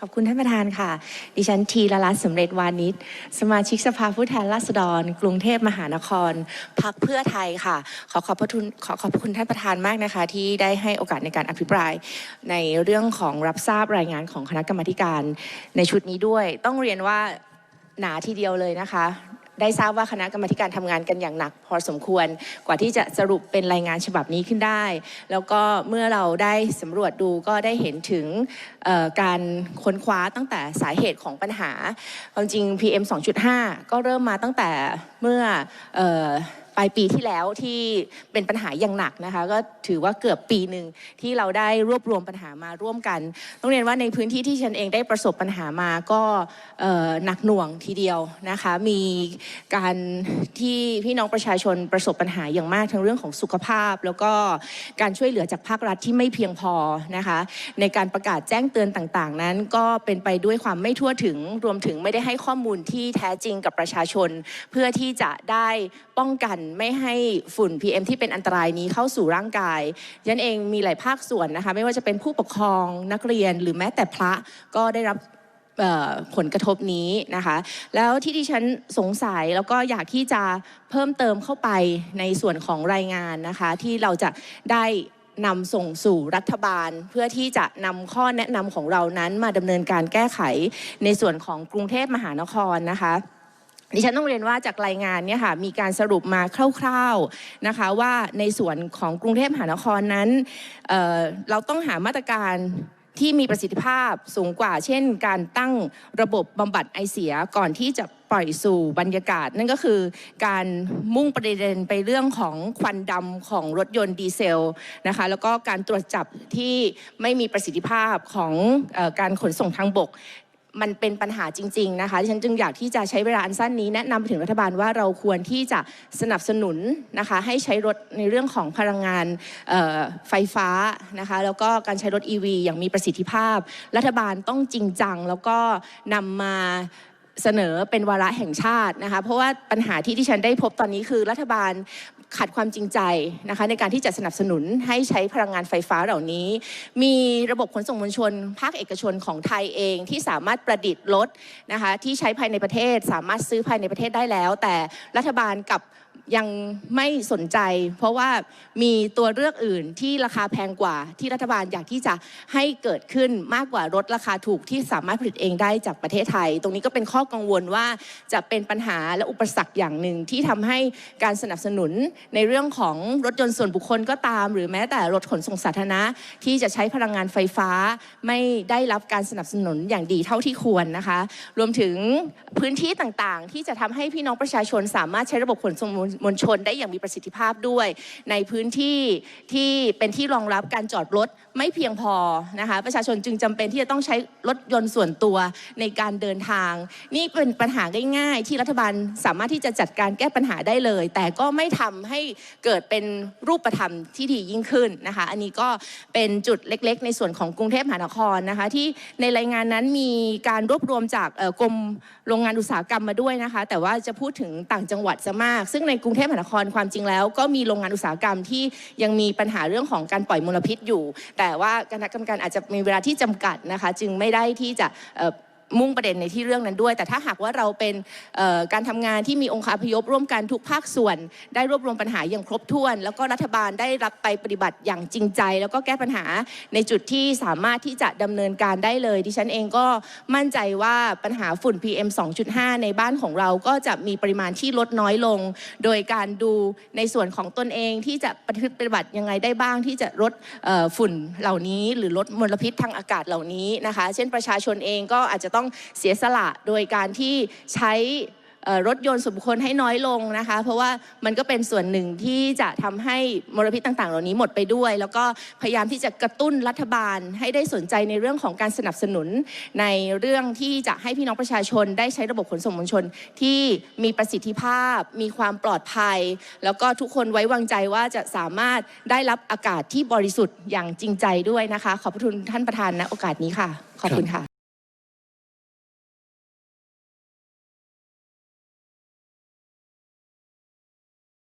ขอบคุณท่านประธานค่ะ ดิฉันทีละลัตสำเร็จวานิชสมาชิกสภาผู้แทนราษฎร กรุงเทพมหานครพักเพื่อไทยค่ะ ขอขอบพระคุณขอขอบคุณท่านประธานมากนะคะ ที่ได้ให้โอกาสในการอภิปราย ในเรื่องของรับทราบรายงานของคณะกรรมการในชุดนี้ด้วย ต้องเรียนว่าหนาทีเดียวเลยนะคะ ได้ทราบว่าคณะกรรมการทำงานกันอย่างหนัก พอสมควรกว่าที่จะสรุปเป็นรายงานฉบับนี้ขึ้นได้ แล้วก็เมื่อเราได้สำรวจดูก็ได้เห็นถึงการค้นคว้าตั้งแต่สาเหตุของปัญหาความจริง PM 2.5 ก็เริ่มมาตั้งแต่เมื่ออ ปลายปีที่แล้วที่เป็นปัญหาอย่างหนักนะคะ ก็ถือว่าเกือบปีหนึ่งที่เราได้รวบรวมปัญหามาร่วมกันต้องเรียนว่าในพื้นที่ที่ฉันเองได้ประสบปัญหามาก็หนักหน่วงทีเดียวนะคะ มีการที่พี่น้องประชาชนประสบปัญหาอย่างมากทั้งเรื่องของสุขภาพ แล้วก็การช่วยเหลือจากภาครัฐที่ไม่เพียงพอนะคะ ในการประกาศแจ้งเตือนต่างๆ นั้น ก็เป็นไปด้วยความไม่ทั่วถึงรวมถึงไม่ได้ให้ข้อมูลที่แท้จริงกับประชาชน เพื่อที่จะได้ป้องกันไม่ให้ฝุ่น PM ที่เป็นอันตรายนี้เข้าสู่ร่างกายฉันเองมีหลายภาคส่วนนะคะ ไม่ว่าจะเป็นผู้ปกครองนักเรียนหรือแม้แต่พระก็ได้รับผลกระทบนี้นะคะ แล้วที่ดิฉันสงสัยแล้วก็อยากที่จะเพิ่มเติมเข้าไปในส่วนของรายงานนะคะ ที่เราจะได้นำส่งสู่รัฐบาล เพื่อที่จะนำข้อแนะนำของเรานั้นมาดำเนินการแก้ไขในส่วนของกรุงเทพมหานครนะคะ ดิฉันต้องเรียนว่าจากรายงานเนี่ยค่ะมีการสรุปมาคร่าวๆนะคะว่าในส่วนของกรุงเทพมหานครนั้นเเราต้องหามาตรการที่มีประสิทธิภาพสูงกว่า เช่น การตั้งระบบบำบัดไอเสียก่อนที่จะปล่อยสู่บรรยากาศ นั่นก็คือการมุ่งประเด็นไปเรื่องของควันดำของรถยนต์ดีเซลนะคะแล้วก็การตรวจจับที่ไม่มีประสิทธิภาพของอการขนส่งทางบก มันเป็นปัญหาจริง ๆ นะคะฉันจึงอยากที่จะใช้เวลาอันสั้นนี้แนะนำไปถึงรัฐบาลว่าเราควรที่จะสนับสนุนนะคะให้ใช้รถในเรื่องของพลังงานไฟฟ้านะคะแล้วก็การใช้รถ EV อย่างมีประสิทธิภาพ รัฐบาลต้องจริงจัง แล้วก็นำมาเสนอเป็นวาระแห่งชาตินะคะเพราะว่าปัญหาที่ที่ฉันได้พบตอนนี้คือรัฐบาล ขาดความจริงใจนะคะในการที่จะสนับสนุนให้ใช้พลังงานไฟฟ้าเหล่านี้ มีระบบขนส่งมวลชน ภาคเอกชนของไทยเองที่สามารถประดิษฐ์รถนะคะที่ใช้ภายในประเทศ สามารถซื้อภายในประเทศได้แล้ว แต่รัฐบาลกับ ยังไม่สนใจ เพราะว่ามีตัวเลือกอื่นที่ราคาแพงกว่าที่รัฐบาลอยากที่จะให้เกิดขึ้นมากกว่ารถราคาถูกที่สามารถผลิตเองได้จากประเทศไทย ตรงนี้ก็เป็นข้อกังวลว่าจะเป็นปัญหาและอุปสรรคอย่างหนึ่งที่ทำให้การสนับสนุนในเรื่องของรถยนต์ส่วนบุคคลก็ตาม หรือแม้แต่รถขนส่งสาธารณะที่จะใช้พลังงานไฟฟ้า ไม่ได้รับการสนับสนุนอย่างดีเท่าที่ควรนะคะ รวมถึงพื้นที่ต่างๆ ที่จะทำให้พี่น้องประชาชนสามารถใช้ระบบขนส่งมวลมวลชนได้อย่างมีประสิทธิภาพด้วย ในพื้นที่ที่เป็นที่รองรับการจอดรถไม่เพียงพอนะคะประชาชนจึงจำเป็นที่จะต้องใช้รถยนต์ส่วนตัวในการเดินทาง นี่เป็นปัญหาง่ายๆ ที่รัฐบาลสามารถที่จะจัดการแก้ปัญหาได้เลย แต่ก็ไม่ทำให้เกิดเป็นรูปธรรมที่ดียิ่งขึ้นนะคะ อันนี้ก็เป็นจุดเล็ก ๆ ในส่วนของกรุงเทพมหานครนะคะ ที่ในรายงานนั้นมีการรวบรวมจากกรมโรงงานอุตสาหกรรมมาด้วยนะคะ แต่ว่าจะพูดถึงต่างจังหวัดซะมาก ซึ่งในกรุงเทพมหานครความจริงแล้ว ก็มีโรงงานอุตสาหกรรมที่ยังมีปัญหาเรื่องของการปล่อยมลพิษอยู่ แต่ว่าคณะกรรมการอาจจะมีเวลาที่จำกัดนะคะ จึงไม่ได้ที่จะ มุ่งประเด็นในที่เรื่องนั้นด้วย แต่ถ้าหากว่าเราเป็นการทำงานที่มีองค์คาพยพร่วมกันทุกภาคส่วน ได้รวบรวมปัญหาอย่างครบถ้วน แล้วก็รัฐบาลได้รับไปปฏิบัติอย่างจริงใจ แล้วก็แก้ปัญหาในจุดที่สามารถที่จะดำเนินการได้เลย ดิฉันเองก็มั่นใจว่าปัญหาฝุ่น PM 2.5 ในบ้านของเราก็จะมีปริมาณที่ลดน้อยลง โดยการดูในส่วนของตนเองที่จะปฏิบัติยังไงได้บ้างที่จะลดฝุ่นเหล่านี้ หรือลดมลพิษทางอากาศเหล่านี้นะคะ เช่นประชาชนเองก็อาจจะต้องเสียสละโดยการที่ใช้รถยนต์ส่วนบุคคลให้น้อยลงนะคะ เพราะว่ามันก็เป็นส่วนหนึ่งที่จะทำให้มลพิษต่าง ๆ เหล่านี้หมดไปด้วย แล้วก็พยายามที่จะกระตุ้นรัฐบาลให้ได้สนใจในเรื่องของการสนับสนุน ในเรื่องที่จะให้พี่น้องประชาชน ได้ใช้ระบบขนส่งมวลชน ที่มีประสิทธิภาพ มีความปลอดภัย แล้วก็ทุกคนไว้วางใจว่าจะสามารถได้รับอากาศที่บริสุทธิ์อย่างจริงใจด้วยนะคะ ขอบพระคุณท่านประธานณโอกาสนี้ค่ะ ขอบคุณค่ะ